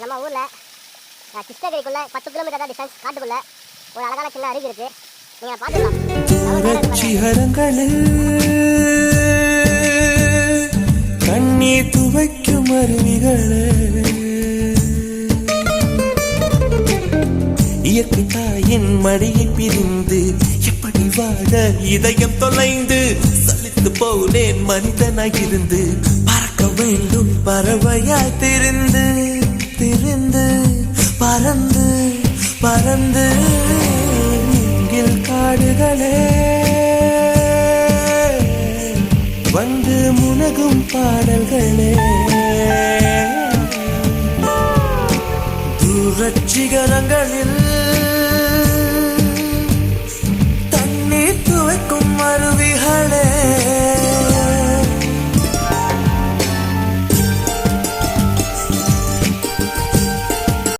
நம்ம ஊரில் கிருஷ்ணகிரிக்குள்ளே பத்து கிலோமீட்டர் தான் டிஸ்டன்ஸ் காட்டுக்குள்ளே ஒரு அழகான சின்ன அருவி இருக்குது நீங்கள் பார்த்துக்கலாம். கண்ணீர் துவைக்கும் அருவிகளே. இயற்கை தாயின் மடியை பிரிந்து எப்படி வாழ இதயம் தொலைந்து சலித்து போனேன் மனிதனாயிருந்து பறக்க வேண்டும் பறவையாய் திருந்து. திரிந்து பறந்து பறந்து நீங்கள் காடுகளே. வந்து முனகும் பாடல்களே. தூரச்சிகரங்களில்